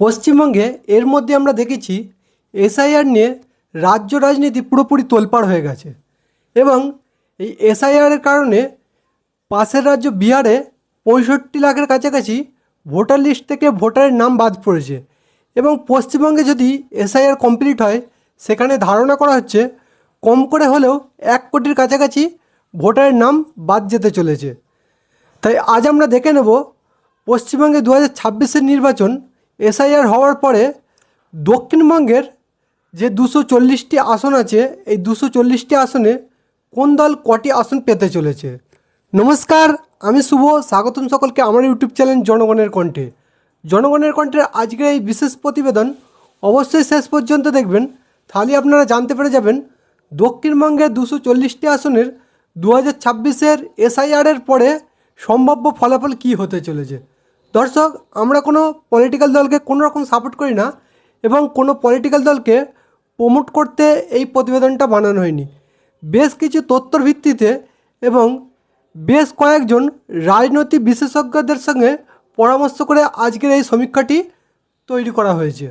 পশ্চিমবঙ্গে এর মধ্যে আমরা দেখেছি এসআইআর নিয়ে রাজ্য রাজনীতি পুরোপুরি তোলপাড় হয়ে গেছে এবং এই এসআইআরের কারণে পাশের রাজ্য বিহারে পঁয়ষট্টি লাখের কাছাকাছি ভোটার লিস্ট থেকে ভোটারের নাম বাদ পড়েছে এবং পশ্চিমবঙ্গে যদি এসআইআর কমপ্লিট হয়, সেখানে ধারণা করা হচ্ছে কম করে হলেও এক কোটির কাছাকাছি ভোটারের নাম বাদ যেতে চলেছে। তাই আজ আমরা দেখে নেব পশ্চিমবঙ্গে দু হাজার নির্বাচন এসআইআর হওয়ার পরে দক্ষিণবঙ্গের যে দুশো চল্লিশটি আসন আছে, এই দুশো চল্লিশটি আসনে কোন দল কটি আসন পেতে চলেছে? নমস্কার, আমি শুভ, স্বাগতম সকলকে আমার ইউটিউব চ্যানেল জনগণের কণ্ঠে। জনগণের কণ্ঠের আজকের এই বিশেষ প্রতিবেদন অবশ্যই শেষ পর্যন্ত দেখবেন। তাহলে আপনারা জানতে পেরে যাবেন দক্ষিণবঙ্গের দুশো চল্লিশটি আসনের দু হাজার ছাব্বিশের এসআইআরের পরে সম্ভাব্য ফলাফল কী হতে চলেছে। দর্শক, আমরা কোনো পলিটিক্যাল দলকে কোনো রকম সাপোর্ট করি না এবং কোনো পলিটিক্যাল দলকে প্রমোট করতে এই প্রতিবেদনটা বানানো হয়নি। বেশ কিছু তথ্যর ভিত্তিতে এবং বেশ কয়েকজন রাজনৈতিক বিশেষজ্ঞদের সঙ্গে পরামর্শ করে আজকের এই সমীক্ষাটি তৈরি করা হয়েছে।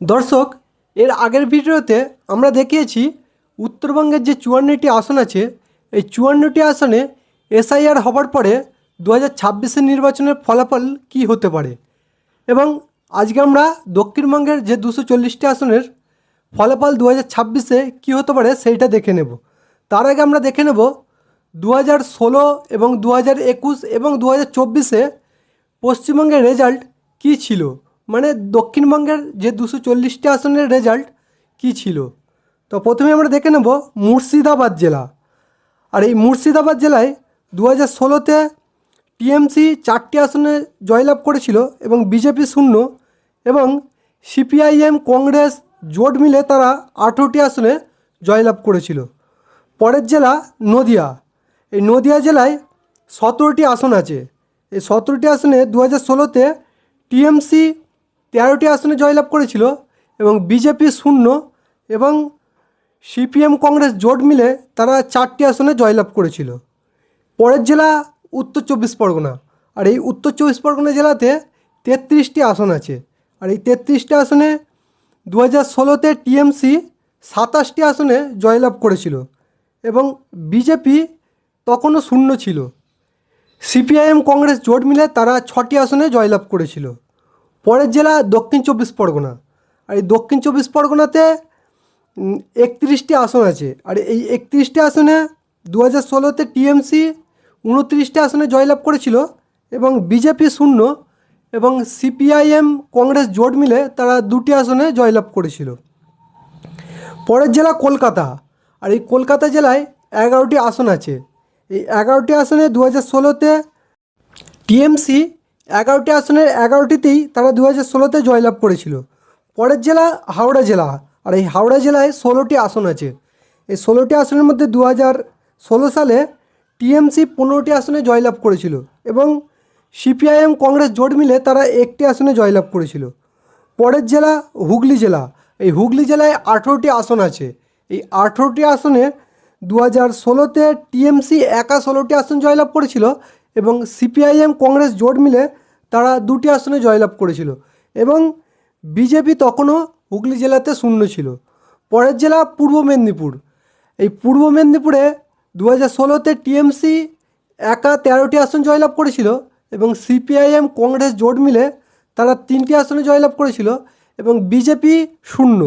দর্শক, এর আগের ভিডিওতে আমরা দেখিয়েছি উত্তরবঙ্গের যে চুয়ান্নটি আসন আছে, এই চুয়ান্নটি আসনে এসআইআর হবার পরে দু হাজার ছাব্বিশের নির্বাচনের ফলাফল কী হতে পারে? এবং আজকে আমরা দক্ষিণবঙ্গের যে দুশো চল্লিশটি আসনের ফলাফল দু হাজার ছাব্বিশে কী হতে পারে সেইটা দেখে নেব। তার আগে আমরা দেখে নেব দু হাজার ষোলো এবং দু হাজার একুশ এবং দু হাজার চব্বিশে পশ্চিমবঙ্গের রেজাল্ট কী ছিল? মানে দক্ষিণবঙ্গের যে দুশো চল্লিশটি আসনের রেজাল্ট কী ছিল? তো প্রথমে আমরা দেখে নেব মুর্শিদাবাদ জেলা। আর এই মুর্শিদাবাদ জেলায় দু হাজার ষোলোতে টিএমসি চারটি আসনে জয়লাভ করেছিল এবং বিজেপি শূন্য এবং সিপিআইএম, কংগ্রেস জোট মিলে তারা আঠেরোটি আসনে জয়লাভ করেছিল। পরের জেলা নদিয়া। এই নদিয়া জেলায় সতেরোটি আসন আছে। এই সতেরোটি আসনে দু হাজার ষোলোতে টিএমসি তেরোটি আসনে জয়লাভ করেছিল এবং বিজেপি শূন্য এবং সিপিএম, কংগ্রেস জোট মিলে তারা চারটি আসনে জয়লাভ করেছিল। পরের জেলা উত্তর চব্বিশ পরগনা। আর এই উত্তর চব্বিশ পরগনা জেলাতে তেত্রিশটি আসন আছে। আর এই তেত্রিশটি আসনে দু হাজার ষোলোতে টিএমসি সাতাশটি আসনে জয়লাভ করেছিল এবং বিজেপি তখনও শূন্য ছিল। সিপিআইএম কংগ্রেস জোট মিলে তারা ছটি আসনে জয়লাভ করেছিল। পরের জেলা দক্ষিণ চব্বিশ পরগনা। আর এই দক্ষিণ চব্বিশ পরগনাতে একত্রিশটি আসন আছে। আর এই একত্রিশটি আসনে দু হাজার ষোলোতে টিএমসি উনত্রিশটি আসনে জয়লাভ করেছিল এবং বিজেপি শূন্য এবং সিপিআইএম কংগ্রেস জোট মিলে তারা দুটি আসনে জয়লাভ করেছিল। পরের জেলা কলকাতা। আর এই কলকাতা জেলায় এগারোটি আসন আছে। এই এগারোটি আসনে দু হাজার ষোলোতে টিএমসি, এগারোটি আসনের এগারোটিতেই তারা দু হাজার ষোলোতে জয়লাভ করেছিল। পরের জেলা হাওড়া জেলা। আর এই হাওড়া জেলায় ষোলোটি আসন আছে। এই ষোলোটি আসনের মধ্যে দু হাজার ষোলো সালে টিএমসি পনেরোটি আসনে জয়লাভ করেছিল এবং সিপিআইএম কংগ্রেস জোট মিলে তারা একটি আসনে জয়লাভ করেছিল। পরের জেলা হুগলি জেলা। এই হুগলি জেলায় আঠেরোটি আসন আছে। এই আঠেরোটি আসনে দু হাজার ষোলোতে টিএমসি একা ষোলোটি আসন জয়লাভ করেছিল এবং সিপিআইএম কংগ্রেস জোট মিলে তারা দুটি আসনে জয়লাভ করেছিল এবং বিজেপি তখনও হুগলি জেলাতে শূন্য ছিল। পরের জেলা পূর্ব মেদিনীপুর। এই পূর্ব মেদিনীপুরে দু হাজার ষোলোতে টিএমসি একা তেরোটি আসন জয়লাভ করেছিল এবং সিপিআইএম, কংগ্রেস জোট মিলে তারা তিনটি আসনে জয়লাভ করেছিল এবং বিজেপি শূন্য।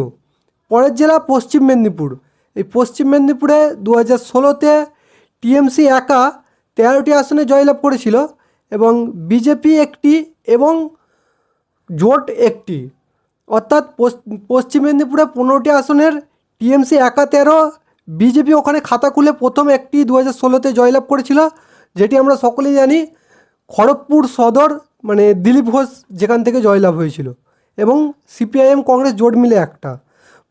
পরের জেলা পশ্চিম মেদিনীপুর। এই পশ্চিম মেদিনীপুরে দু হাজার ষোলোতে টিএমসি একা তেরোটি আসনে জয়লাভ করেছিল এবং বিজেপি একটি এবং জোট একটি। অর্থাৎ পশ্চিম মেদিনীপুরে পনেরোটি আসনের টিএমসি একা তেরো বিজেপি ওখানে খাতা খুলে প্রথম একটি দু হাজার ষোলোতে জয়লাভ করেছিল, যেটি আমরা সকলেই জানি খড়গপুর সদর মানে দিলীপ ঘোষ যেখান থেকে জয়লাভ হয়েছিল এবং সিপিআইএম কংগ্রেস জোট মিলে একটা।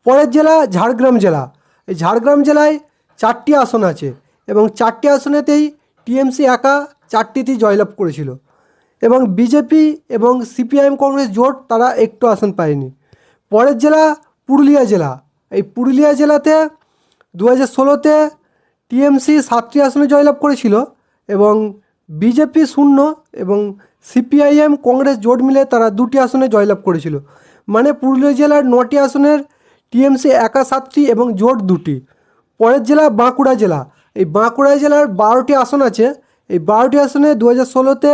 পরের জেলা ঝাড়গ্রাম জেলা। এই ঝাড়গ্রাম জেলায় চারটি আসন আছে এবং চারটি আসনেতেই টিএমসি একা চারটিতেই জয়লাভ করেছিল এবং বিজেপি এবং সিপিআইএম কংগ্রেস জোট তারা একটু আসন পায়নি। পরের জেলা পুরুলিয়া জেলা। এই পুরুলিয়া জেলাতে দু হাজার ষোলোতে টিএমসি সাতটি আসনে জয়লাভ করেছিল এবং বিজেপি শূন্য এবং সিপিআইএম কংগ্রেস জোট মিলে তারা দুটি আসনে জয়লাভ করেছিল। মানে পুরুলিয়া জেলার নটি আসনের টিএমসি একা সাতটি এবং জোট দুটি। পরের জেলা বাঁকুড়া জেলা। এই বাঁকুড়া জেলার বারোটি আসন আছে। এই বারোটি আসনে দু হাজার ষোলোতে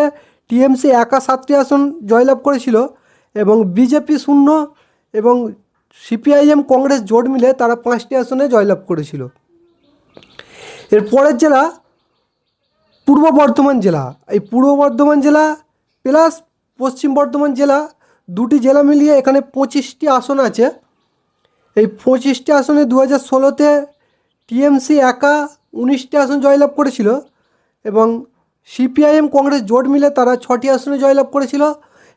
টিএমসি একা সাতটি আসন জয়লাভ করেছিল এবং বিজেপি শূন্য এবং সিপিআইএম কংগ্রেস জোট মিলে তারা পাঁচটি আসনে জয়লাভ করেছিল। এর পরের জেলা পূর্ব বর্ধমান জেলা। এই পূর্ব বর্ধমান জেলা প্লাস পশ্চিম বর্ধমান জেলা দুটি জেলা মিলিয়ে এখানে পঁচিশটি আসন আছে। এই পঁচিশটি আসনে দু হাজার ষোলোতে টিএমসি একা উনিশটি আসন জয়লাভ করেছিল এবং সিপিআইএম কংগ্রেস জোট মিলে তারা ছটি আসনে জয়লাভ করেছিল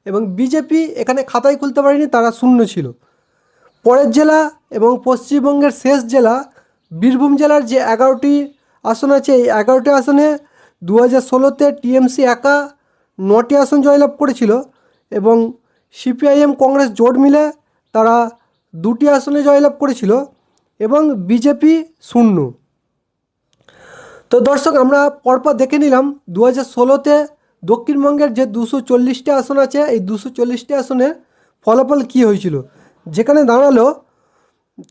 এবং বিজেপি এখানে খাতায় খুলতে পারেনি, তারা শূন্য ছিল। পরের জেলা এবং পশ্চিমবঙ্গের শেষ জেলা, বীরভূম জেলার যে এগারোটি আসন আছে, এই এগারোটি আসনে দু হাজার ষোলোতে টিএমসি একা নটি আসন জয়লাভ করেছিল এবং সিপিআইএম কংগ্রেস জোট মিলে তারা দুটি আসনে জয়লাভ করেছিল এবং বিজেপি শূন্য। তো দর্শক, আমরা পরপর দেখে নিলাম দু হাজার ষোলোতে দক্ষিণবঙ্গের যে দুশো চল্লিশটি আসন আছে, এই দুশো চল্লিশটি আসনের ফলাফল কী হয়েছিল? যেখানে দাঁড়াল,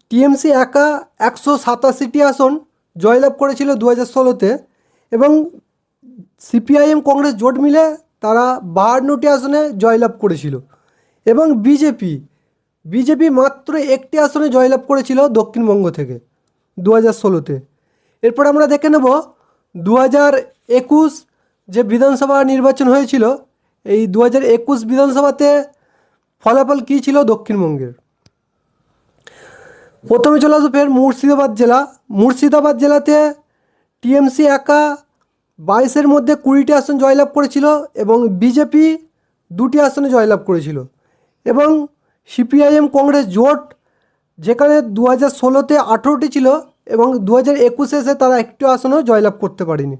টিএমসি একা একশো সাতাশিটি আসন জয়লাভ করেছিল দু হাজার ষোলোতে এবং সিপিআইএম কংগ্রেস জোট মিলে তারা বাহান্নটি আসনে জয়লাভ করেছিল। এবং বিজেপি বিজেপি মাত্র একটি আসনে জয়লাভ করেছিল দক্ষিণবঙ্গ থেকে দু হাজার ষোলোতে। এরপর আমরা দেখে নেব দু হাজার একুশ যে বিধানসভা নির্বাচন হয়েছিল, এই দু হাজার একুশ বিধানসভাতে ফলাফল কী ছিল দক্ষিণবঙ্গের? প্রথমে চলে আসব ফের মুর্শিদাবাদ জেলা। মুর্শিদাবাদ জেলাতে টিএমসি একা বাইশের মধ্যে কুড়িটি আসন জয়লাভ করেছিল এবং বিজেপি দুটি আসনে জয়লাভ করেছিল। এবং সিপিআইএম কংগ্রেস জোট যেখানে দু হাজার ষোলোতে আঠেরোটি ছিল এবং দু হাজার একুশে এসে তারা একটি আসনও জয়লাভ করতে পারেনি।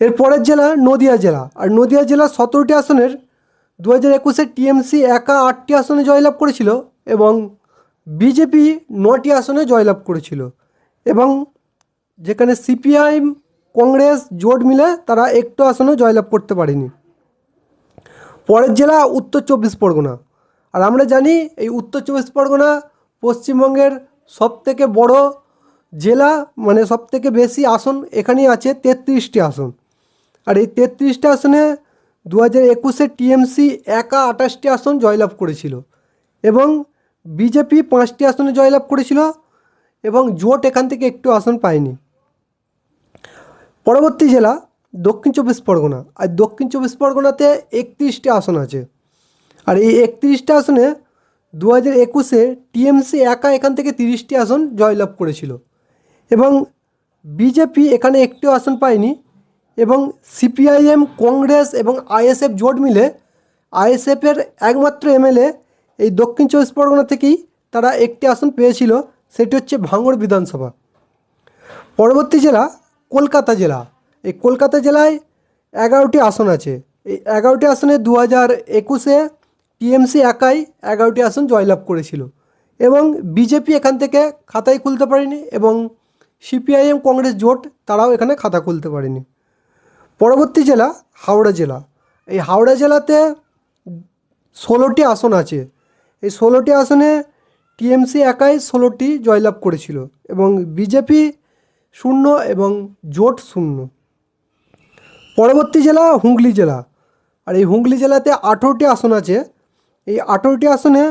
এর পরের জেলা নদিয়া জেলা। আর নদিয়া জেলা সতেরোটি আসনের দু হাজার একুশে টিএমসি একা আটটি আসনে জয়লাভ করেছিল এবং বিজেপি নটি আসনে জয়লাভ করেছিল এবং যেখানে সিপিআইএম কংগ্রেস, জোট মিলে তারা একটু আসনও জয়লাভ করতে পারেনি। পরের জেলা উত্তর চব্বিশ পরগনা। আর আমরা জানি এই উত্তর চব্বিশ পরগনা পশ্চিমবঙ্গের সবথেকে বড় জেলা মানে সবথেকে বেশি আসন এখানেই আছে, তেত্রিশটি আসন। আর এই তেত্রিশটি আসনে দু হাজার একুশে টিএমসি একা আঠাশটি আসন জয়লাভ করেছিল এবং বিজেপি পাঁচটি আসনে জয়লাভ করেছিল এবং জোট এখান থেকে একটু আসন পায়নি। পরবর্তী জেলা দক্ষিণ চব্বিশ পরগনা। আর দক্ষিণ চব্বিশ পরগনাতে একত্রিশটি আসন আছে। আর এই একত্রিশটি আসনে দু হাজার একুশে টিএমসি একা এখান থেকে তিরিশটি আসন জয়লাভ করেছিল। এবং বিজেপি এখানে একটিও আসন পায়নি এবং সিপিআইএম, কংগ্রেস এবং আইএসএফ জোট মিলে আইএসএফের একমাত্র এমএলএ এই দক্ষিণ চব্বিশ পরগনা থেকেই তারা একটি আসন পেয়েছিল, সেটি হচ্ছে ভাঙড় বিধানসভা। পরবর্তী জেলা কলকাতা জেলা। এই কলকাতা জেলায় এগারোটি আসন আছে। এই এগারোটি আসনে দু হাজার একুশে টিএমসি একাই এগারোটি আসন জয়লাভ করেছিল এবং বিজেপি এখান থেকে খাতাই খুলতে পারেনি এবং সিপিআইএম কংগ্রেস জোট তারাও এখানে খাতা খুলতে পারেনি। পরবর্তী জেলা হাওড়া জেলা। এই হাওড়া জেলাতে ষোলোটি আসন আছে। এই ষোলোটি আসনে টিএমসি একাই ষোলোটি জয়লাভ করেছিল এবং বিজেপি শূন্য এবং জোট শূন্য। পরবর্তী জেলা হুগলি জেলা। আর এই হুগলি জেলাতে আঠেরোটি আসন আছে। এই আঠেরোটি আসনে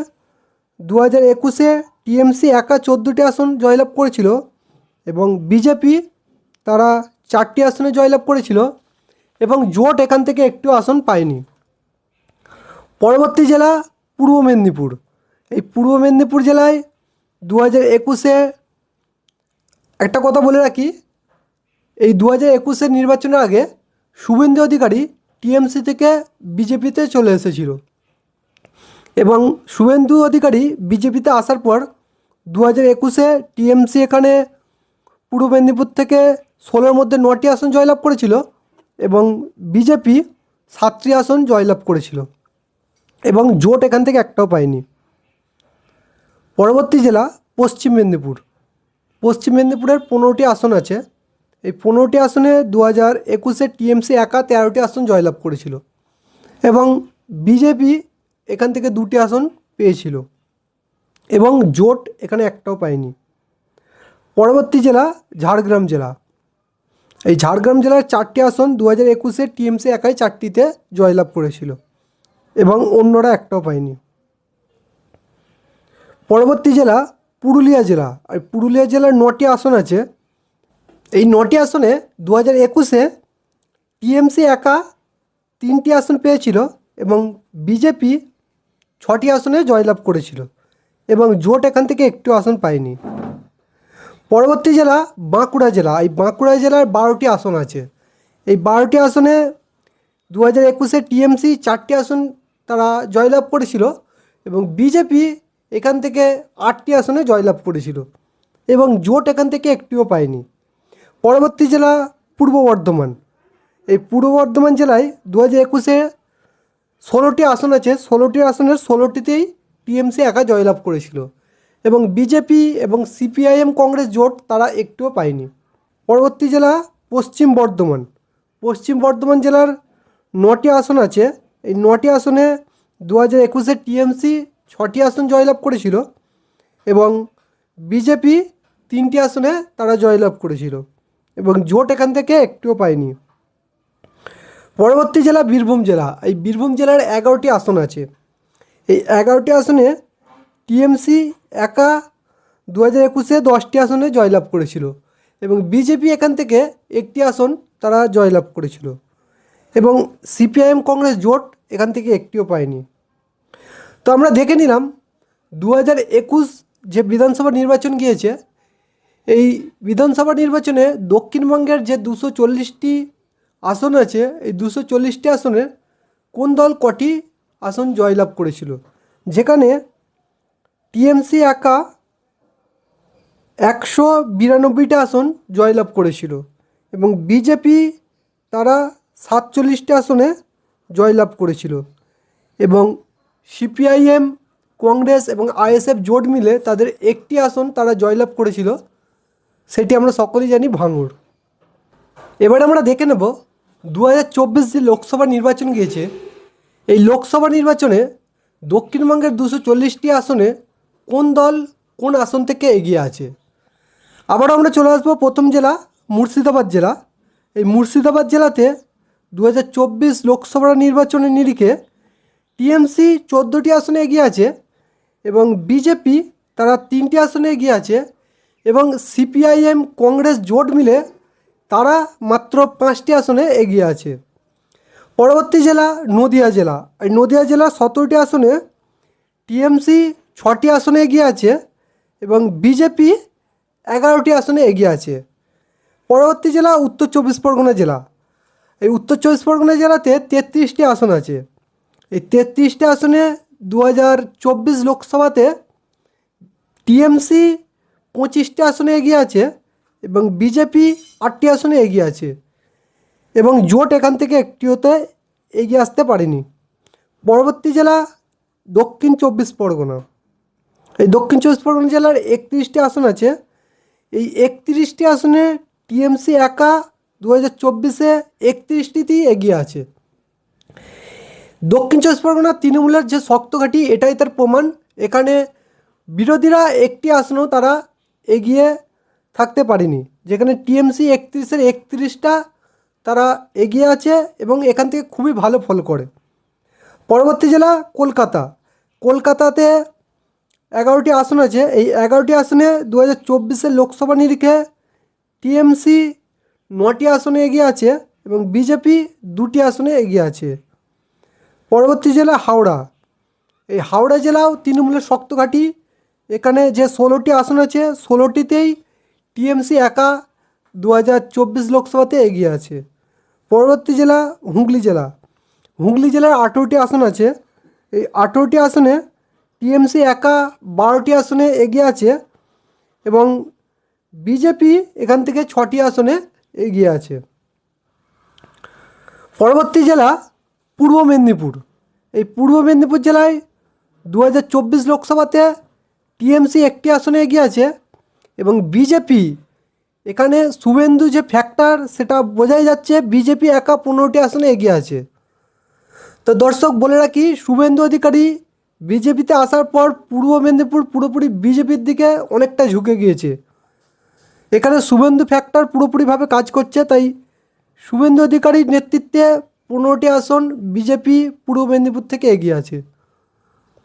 দু হাজার একুশে টিএমসি একা চোদ্দোটি আসন জয়লাভ করেছিল এবং বিজেপি তারা চারটি আসনে জয়লাভ করেছিল এবং জোট এখান থেকে একটু আসন পায়নি। পরবর্তী জেলা পূর্ব মেদিনীপুর। এই পূর্ব মেদিনীপুর জেলায় দু হাজার একুশে একটা কথা বলে রাখি, এই দু হাজার একুশের নির্বাচনের আগে শুভেন্দু অধিকারী টিএমসি থেকে বিজেপিতে চলে এসেছিল এবং শুভেন্দু অধিকারী বিজেপিতে আসার পর দু হাজার একুশে টিএমসি এখানে পূর্ব মেদিনীপুর থেকে ষোলোর মধ্যে নটি আসন জয়লাভ করেছিল এবং বিজেপি সাতটি আসন জয়লাভ করেছিল। এবং জোট এখান থেকে একটাও পায়নি। পরবর্তী জেলা পশ্চিম মেদিনীপুর। পশ্চিম মেদিনীপুরের পনেরোটি আসন আছে। এই পনেরোটি আসনে দু হাজার একুশে টিএমসি একা তেরোটি আসন জয়লাভ করেছিল এবং বিজেপি এখান থেকে দুটি আসন পেয়েছিল এবং জোট এখানে একটাও পায়নি। পরবর্তী জেলা ঝাড়গ্রাম জেলা। এই ঝাড়গ্রাম জেলার চারটি আসন দু হাজার একুশে টিএমসি একাই চারটিতে জয়লাভ করেছিল। এবং অন্যরা একটাও পায়নি। পরবর্তী জেলা পুরুলিয়া জেলা। আর পুরুলিয়া জেলার নটি আসন আছে। এই নটি আসনে দু হাজার একুশে টিএমসি একা তিনটি আসন পেয়েছিল এবং বিজেপি ছটি আসনে জয়লাভ করেছিল এবং জোট এখান থেকে একটু আসন পায়নি। পরবর্তী জেলা বাঁকুড়া জেলা। এই বাঁকুড়া জেলার বারোটি আসন আছে। এই বারোটি আসনে দু হাজার একুশে টিএমসি চারটি আসন তারা জয়লাভ করেছিল এবং বিজেপি এখান থেকে আটটি আসনে জয়লাভ করেছিল এবং জোট এখান থেকে একটিও পায়নি। পরবর্তী জেলা পূর্ব বর্ধমান। এই পূর্ব বর্ধমান জেলায় দু হাজার একুশে ষোলোটি আসন আছে, ষোলোটি আসনের ষোলোটিতেই টিএমসি একা জয়লাভ করেছিল এবং বিজেপি এবং সিপিআইএম কংগ্রেস জোট তারা একটুও পায়নি। পরবর্তী জেলা পশ্চিম বর্ধমান। পশ্চিম বর্ধমান জেলার নটি আসন আছে এই নটি আসনে দু হাজার একুশে টিএমসি ছটি আসন জয়লাভ করেছিল এবং বিজেপি তিনটি আসনে তারা জয়লাভ করেছিল এবং জোট এখান থেকে একটুও পায়নি। পরবর্তী জেলা বীরভূম জেলা। এই বীরভূম জেলার এগারোটি আসন আছে। এই এগারোটি আসনে টিএমসি একা দু হাজার একুশে দশটি আসনে জয়লাভ করেছিল এবং বিজেপি এখান থেকে একটি আসন তারা জয়লাভ করেছিল এবং সিপিআইএম কংগ্রেস জোট এখান থেকে একটিও পায়নি তো আমরা দেখে নিলাম দু হাজার একুশ যে বিধানসভা নির্বাচন গিয়েছে, এই বিধানসভা নির্বাচনে দক্ষিণবঙ্গের যে দুশো চল্লিশটি আসন আছে, এই দুশো চল্লিশটি আসনের কোন দল কটি আসন জয়লাভ করেছিল? যেখানে টিএমসি একা একশো বিরানব্বইটা আসন জয়লাভ করেছিল এবং বিজেপি তারা সাতচল্লিশটি আসনে জয়লাভ করেছিল। এবং সিপিআইএম, কংগ্রেস এবং আইএসএফ জোট মিলে তাদের একটি আসন তারা জয়লাভ করেছিল, সেটি আমরা সকলেই জানি ভাঙড়। এবার আমরা দেখে নেব দু হাজার চব্বিশ যে লোকসভা নির্বাচন গিয়েছে, এই লোকসভা নির্বাচনে দক্ষিণবঙ্গের দুশো চল্লিশটি আসনে কোন দল কোন আসন থেকে এগিয়ে আছে? আবার আমরা চলে আসব প্রথম জেলা, মুর্শিদাবাদ জেলা। এই মুর্শিদাবাদ জেলাতে দু হাজার চব্বিশ লোকসভা নির্বাচনের নিরিখে টিএমসি চোদ্দোটি আসনে এগিয়ে আছে এবং বিজেপি তারা তিনটি আসনে এগিয়ে আছে এবং সিপিআইএম কংগ্রেস জোট মিলে তারা মাত্র পাঁচটি আসনে এগিয়ে আছে। পরবর্তী জেলা নদিয়া জেলা। এই নদিয়া জেলা সতেরোটি আসনে টিএমসি ছটি আসনে এগিয়ে আছে এবং বিজেপি এগারোটি আসনে এগিয়ে আছে। পরবর্তী জেলা উত্তর চব্বিশ পরগনা জেলা। এই উত্তর চব্বিশ পরগনা জেলাতে তেত্রিশটি আসন আছে। এই তেত্রিশটি আসনে দু হাজার চব্বিশ লোকসভাতে টিএমসি পঁচিশটি আসনে এগিয়ে আছে এবং বিজেপি আটটি আসনে এগিয়ে আছে এবং জোট এখান থেকে একটি হতে এগিয়ে আসতে পারেনি। পরবর্তী জেলা দক্ষিণ চব্বিশ পরগনা। এই দক্ষিণ চব্বিশ পরগনা জেলার একত্রিশটি আসন আছে। এই একত্রিশটি আসনে টিএমসি একা দু হাজার চব্বিশে একত্রিশটিতেই এগিয়ে আছে। দক্ষিণ চব্বিশ পরগনা তৃণমূলের যে শক্ত ঘাঁটি, এটাই তার প্রমাণ। এখানে বিরোধীরা একটি আসনও তারা এগিয়ে থাকতে পারেনি। যেখানে টিএমসি একত্রিশের একত্রিশটা তারা এগিয়ে আছে এবং এখান থেকে খুবই ভালো ফল করে। পরবর্তী জেলা কলকাতা। কলকাতাতে এগারোটি আসন আছে। এই এগারোটি আসনে দু হাজার চব্বিশের লোকসভা নিরিখে টিএমসি নটি আসনে এগিয়ে আছে এবং বিজেপি দুটি আসনে এগিয়ে আছে। পরবর্তী জেলা হাওড়া। এই হাওড়া জেলাও তৃণমূলের শক্ত ঘাঁটি। এখানে যে ষোলোটি আসন আছে, ষোলোটিতেই টিএমসি একা দু হাজার চব্বিশ লোকসভাতে এগিয়ে আছে। পরবর্তী জেলা হুগলি জেলা। হুগলি জেলার আঠেরোটি আসন আছে। এই আঠেরোটি আসনে টিএমসি একা বারোটি আসনে এগিয়ে আছে এবং বিজেপি এখান থেকে ছটি আসনে এগিয়ে আছে। পরবর্তী জেলা পূর্ব মেদিনীপুর। এই পূর্ব মেদিনীপুর জেলায় দু চব্বিশ লোকসভাতে টিএমসি একটি আসনে এগিয়ে আছে এবং বিজেপি এখানে শুভেন্দু যে ফ্যাক্টর সেটা বোঝাই যাচ্ছে বিজেপি একা পনেরোটি আসনে এগিয়ে আছে। তো দর্শক, বলে রাখি, শুভেন্দু অধিকারী বিজেপিতে আসার পর পূর্ব মেদিনীপুর পুরোপুরি বিজেপির দিকে অনেকটা ঝুঁকে গিয়েছে। এখানে শুভেন্দু ফ্যাক্টর পুরোপুরিভাবে কাজ করছে, তাই শুভেন্দু অধিকারীর নেতৃত্বে পনেরোটি আসন বিজেপি পূর্ব মেদিনীপুর থেকে এগিয়ে আছে।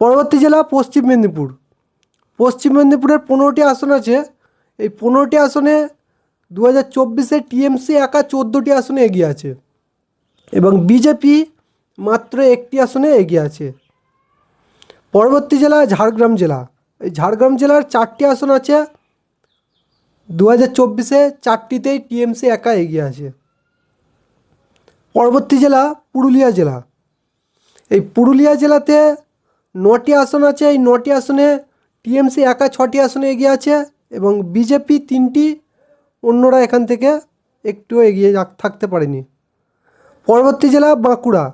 পরবর্তী জেলা পশ্চিম মেদিনীপুর। পশ্চিম মেদিনীপুরের পনেরোটি আসন আছে। এই পনেরোটি আসনে দু হাজার চব্বিশে টিএমসি একা চোদ্দোটি আসনে এগিয়ে আছে এবং বিজেপি মাত্র একটি আসনে এগিয়ে আছে। পরবর্তী জেলা ঝাড়গ্রাম জেলা। এই ঝাড়গ্রাম জেলার চারটি আসন আছে। দু হাজার চব্বিশে চারটিতেই টিএমসি একা এগিয়ে আছে। পরবর্তী জেলা পুরুলিয়া জেলা। এই পুরুলিয়া জেলাতে নটি আসন আছে। এই নটি আসনে টিএমসি একা ছটি আসনে এগিয়ে আছে এবং বিজেপি তিনটি, অন্যরা এখান থেকে একটু এগিয়ে থাকতে পারেনি। পরবর্তী জেলা বাঁকুড়া।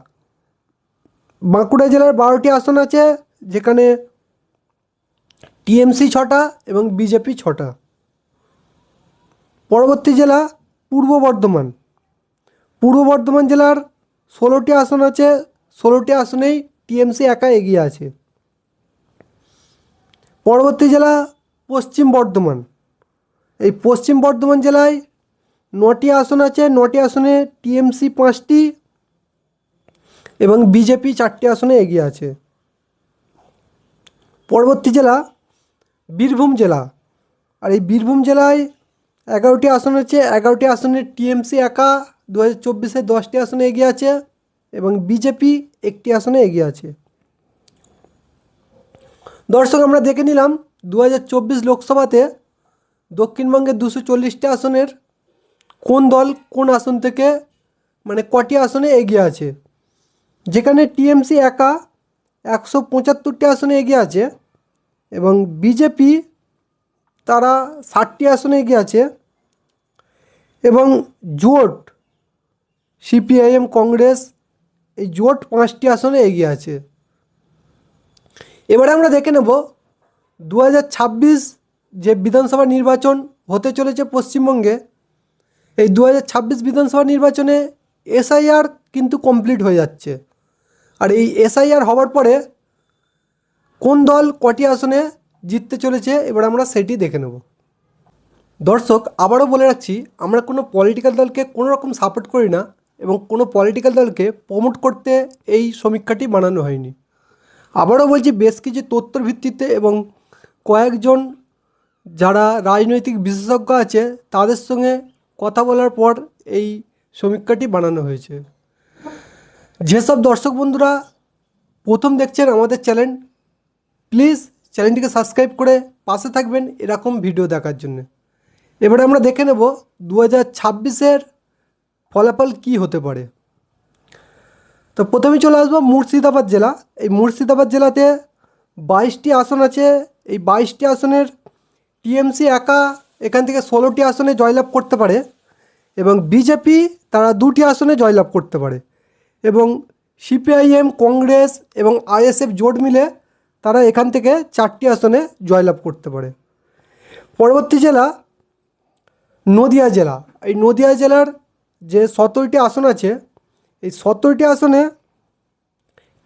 বাঁকুড়া জেলার বারোটি আসন আছে, যেখানে টিএমসি ছটা এবং বিজেপি ছটা। পরবর্তী জেলা পূর্ব বর্ধমান। পূর্ব বর্ধমান জেলার ষোলোটি আসন আছে, ষোলোটি আসনেই টিএমসি একা এগিয়ে আছে। পরবর্তী জেলা পশ্চিম বর্ধমান। এই পশ্চিম বর্ধমান জেলায় নটি আসন আছে, নটি আসনে টিএমসি পাঁচটি এবং বিজেপি চারটি আসনে এগিয়ে আছে। পরবর্তী জেলা বীরভূম জেলা। আর এই বীরভূম জেলায় এগারোটি আসন হচ্ছে এগারোটি আসনে টিএমসি একা দু হাজার চব্বিশে দশটি আসনে এগিয়ে আছে এবং বিজেপি একটি আসনে এগিয়ে আছে। দর্শক, আমরা দেখে নিলাম দু হাজার চব্বিশ লোকসভাতে দক্ষিণবঙ্গে দুশো চল্লিশটি আসনের কোন দল কোন আসন থেকে মানে কটি আসনে এগিয়ে আছে। যেখানে টিএমসি একা একশো পঁচাত্তরটি আসনে এগিয়ে আছে এবং বিজেপি তারা ষাটটি আসনে এগিয়ে আছে এবং জোট, সিপিআইএম, কংগ্রেস, এই জোট পাঁচটি আসনে এগিয়ে আছে। এবারে আমরা দেখে নেব দু হাজার ছাব্বিশ যে বিধানসভা নির্বাচন হতে চলেছে পশ্চিমবঙ্গে, এই দু হাজার ছাব্বিশ বিধানসভা নির্বাচনে এসআইআর কিন্তু কমপ্লিট হয়ে যাচ্ছে। আর এই এসআইআর হওয়ার পরে কোন দল কটি আসনে জিততে চলেছে, এবার আমরা সেটি দেখে নেব। দর্শক, আবারও বলে রাখছি, আমরা কোনো পলিটিক্যাল দলকে কোনো রকম সাপোর্ট করি না এবং কোনো পলিটিক্যাল দলকে প্রমোট করতে এই সমীক্ষাটি বানানো হয়নি। আবারও বলছি, বেশ কিছু তথ্যর ভিত্তিতে এবং কয়েকজন যারা রাজনৈতিক বিশেষজ্ঞ আছে, তাদের সঙ্গে কথা বলার পর এই সমীক্ষাটি বানানো হয়েছে। যেসব দর্শক বন্ধুরা প্রথম দেখছেন আমাদের চ্যানেল প্লিজ চ্যানেলটিকে সাবস্ক্রাইব করে পাশে থাকবেন এরকম ভিডিও দেখার জন্য। এবারে আমরা দেখে নেব দু হাজার ছাব্বিশের ফলাফল কী হতে পারে। তো প্রথমে চলে আসব মুর্শিদাবাদ জেলা। এই মুর্শিদাবাদ জেলাতে বাইশটি আসন আছে। এই বাইশটি আসনের টিএমসি একা এখান থেকে ষোলোটি আসনে জয়লাভ করতে পারে এবং বিজেপি তারা দুটি আসনে জয়লাভ করতে পারে এবং সিপিআইএম, কংগ্রেস এবং আইএসএফ জোট মিলে তারা এখান থেকে চারটি আসনে জয়লাভ করতে পারে। পরবর্তী জেলা নদিয়া জেলা। এই নদিয়া জেলার যে সতেরোটি আসন আছে, এই সতেরোটি আসনে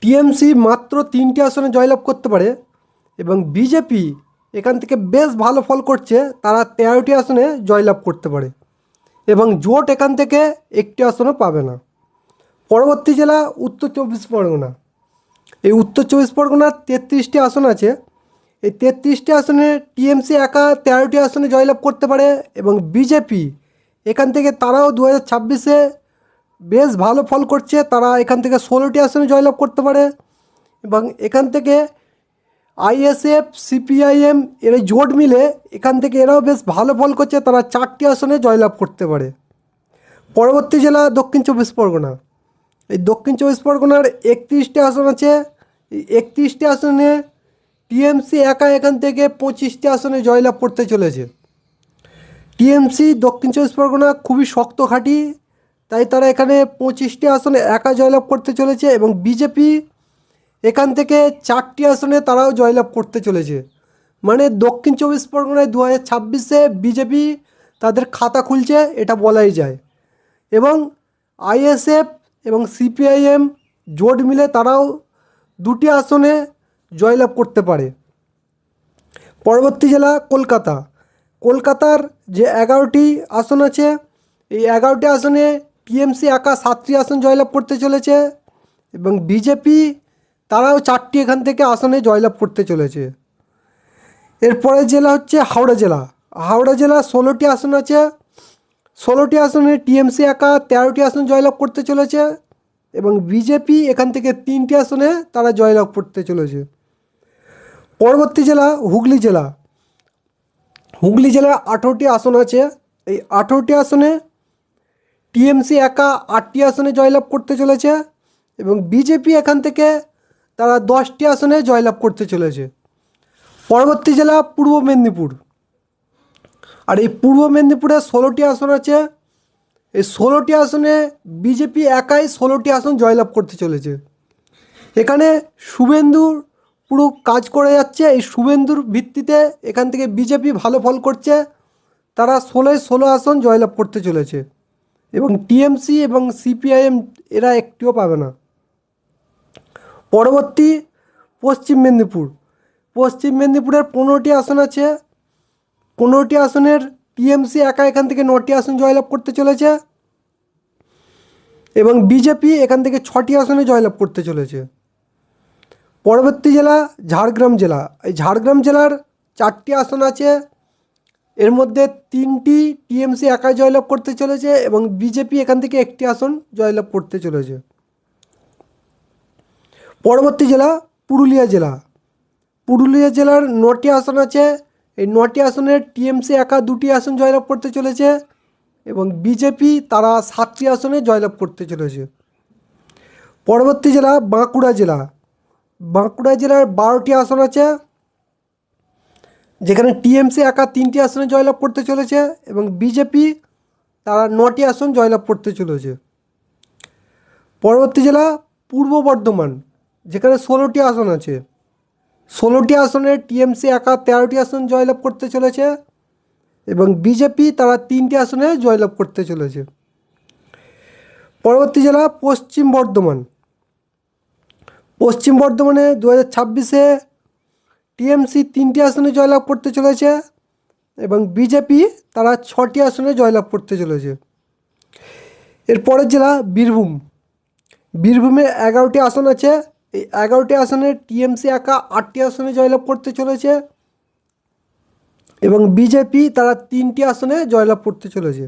টিএমসি মাত্র তিনটি আসনে জয়লাভ করতে পারে এবং বিজেপি এখান থেকে বেশ ভালো ফল করছে, তারা তেরোটি আসনে জয়লাভ করতে পারে এবং জোট এখান থেকে একটি আসনও পাবে না। পরবর্তী জেলা উত্তর চব্বিশ পরগনা। এই উত্তর চব্বিশ পরগনার তেত্রিশটি আসন আছে। এই তেত্রিশটি আসনে টিএমসি একা তেরোটি আসনে জয়লাভ করতে পারে এবং বিজেপি এখান থেকে তারাও দু হাজার ছাব্বিশে বেশ ভালো ফল করছে। তারা এখান থেকে ষোলোটি আসনে জয়লাভ করতে পারে এবং এখান থেকে আইএসএফ, সিপিআইএম এর জোট মিলে এখান থেকে এরাও বেশ ভালো ফল করছে। তারা চারটি আসনে জয়লাভ করতে পারে। পরবর্তী জেলা দক্ষিণ চব্বিশ পরগনা। এই দক্ষিণ চব্বিশ পরগনার একত্রিশটি আসন আছে। একত্রিশটি আসনে টিএমসি একা এখান থেকে পঁচিশটি আসনে জয়লাভ করতে চলেছে। টিএমসি দক্ষিণ চব্বিশ পরগনা খুবই শক্ত ঘাঁটি, তাই তারা এখানে পঁচিশটি আসনে একা জয়লাভ করতে চলেছে এবং বিজেপি এখান থেকে চারটি আসনে তারাও জয়লাভ করতে চলেছে। মানে দক্ষিণ চব্বিশ পরগনায় দু হাজার ছাব্বিশে বিজেপি তাদের খাতা খুলছে, এটা বলাই যায়। এবং আইএসএফ এবং সিপিআইএম জোট মিলে তারাও দুটি আসনে জয়লাভ করতে পারে। পরবর্তী জেলা কলকাতা। কলকাতার যে এগারোটি আসন আছে, এই এগারোটি আসনে টিএমসি একা সাতটি আসন জয়লাভ করতে চলেছে এবং বিজেপি তারাও চারটি এখান থেকে আসনে জয়লাভ করতে চলেছে। এরপরের জেলা হচ্ছে হাওড়া জেলা। হাওড়া জেলা ষোলোটি আসন আছে ষোলোটি আসনে টিএমসি একা, তেরোটি আসন জয়লাভ করতে চলেছে এবং বিজেপি এখান থেকে তিনটি আসনে তারা জয়লাভ করতে চলেছে। পরবর্তী জেলা হুগলি জেলা। হুগলি জেলার আঠেরোটি আসন আছে। এই আঠেরোটি আসনে টিএমসি একা আটটি আসনে জয়লাভ করতে চলেছে এবং বিজেপি এখান থেকে তারা দশটি আসনে জয়লাভ করতে চলেছে। পরবর্তী জেলা পূর্ব মেদিনীপুর। আর এই পূর্ব মেদিনীপুরে ষোলোটি আসন আছে। এই ষোলোটি আসনে বিজেপি একাই ষোলোটি আসন জয়লাভ করতে চলেছে। এখানে শুভেন্দুর পুরো কাজ করে যাচ্ছে। এই শুভেন্দুর ভিত্তিতে এখান থেকে বিজেপি ভালো ফল করছে। তারা ষোলোয় ষোলো আসন জয়লাভ করতে চলেছে। এবং টিএমসি এবং সিপিআইএম এরা একটিও পাবে না। পরবর্তী পশ্চিম মেদিনীপুর। পশ্চিম মেদিনীপুরের পনেরোটি আসন আছে। পনেরোটি আসনের টিএমসি একা এখান থেকে নটি আসন জয়লাভ করতে চলেছে। এবং বিজেপি এখান থেকে ছটি আসনে জয়লাভ করতে চলেছে। পরবর্তী জেলা ঝাড়গ্রাম জেলা। এই ঝাড়গ্রাম জেলার চারটি আসন আছে। এর মধ্যে তিনটি টিএমসি একাই জয়লাভ করতে চলেছে এবং বিজেপি এখান থেকে একটি আসন জয়লাভ করতে চলেছে। পরবর্তী জেলা পুরুলিয়া জেলা। পুরুলিয়া জেলার নটি আসন আছে। এই নটি আসনের টিএমসি একা দুটি আসন জয়লাভ করতে চলেছে এবং বিজেপি তারা সাতটি আসনে জয়লাভ করতে চলেছে। পরবর্তী জেলা বাঁকুড়া জেলা। বাঁকুড়া জেলার বারোটি আসন আছে, যেখানে টিএমসি একা তিনটি আসনে জয়লাভ করতে চলেছে এবং বিজেপি তারা নটি আসন জয়লাভ করতে চলেছে। পরবর্তী জেলা পূর্ব বর্ধমান, যেখানে ষোলোটি আসন আছে। ষোলোটি আসনে টিএমসি একা তেরোটি আসন জয়লাভ করতে চলেছে এবং বিজেপি তারা তিনটি আসনে জয়লাভ করতে চলেছে। পরবর্তী জেলা পশ্চিম বর্ধমান। পশ্চিম বর্ধমানে দু হাজার ছাব্বিশে টিএমসি তিনটি আসনে জয়লাভ করতে চলেছে এবং বিজেপি তারা ছটি আসনে জয়লাভ করতে চলেছে। এরপরের জেলা বীরভূম। বীরভূমে এগারোটি আসন আছে এই এগারোটি আসনে টিএমসি একা আটটি আসনে জয়লাভ করতে চলেছে। এবং বিজেপি তারা তিনটি আসনে জয়লাভ করতে চলেছে।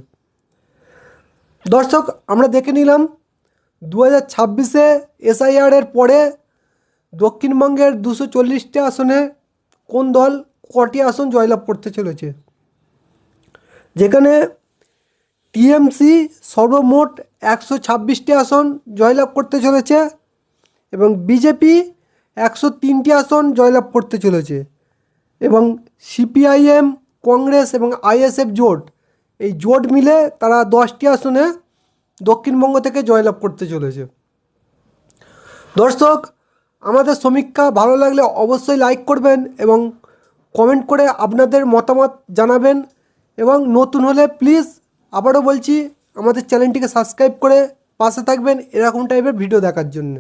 দর্শক, আমরা দেখে নিলাম দু হাজার ছাব্বিশে এসআইআরের পরে দক্ষিণবঙ্গের দুশো চল্লিশটি আসনে কোন দল কটি আসন জয়লাভ করতে চলেছে? যেখানে টিএমসি সর্বমোট একশো ছাব্বিশটি আসন জয়লাভ করতে চলেছে। এবং বিজেপি একশো তিনটি আসন জয়লাভ করতে চলেছে। এবং সিপিআইএম, কংগ্রেস এবং আইএসএফ জোট, এই জোট মিলে তারা দশটি আসনে দক্ষিণবঙ্গ থেকে জয়লাভ করতে চলেছে। দর্শক, আমাদের সমীক্ষা ভালো লাগলে অবশ্যই লাইক করবেন এবং কমেন্ট করে আপনাদের মতামত জানাবেন এবং নতুন হলে প্লিজ আবারও বলছি, আমাদের চ্যানেলটিকে সাবস্ক্রাইব করে পাশে থাকবেন এরকম টাইপের ভিডিও দেখার জন্য।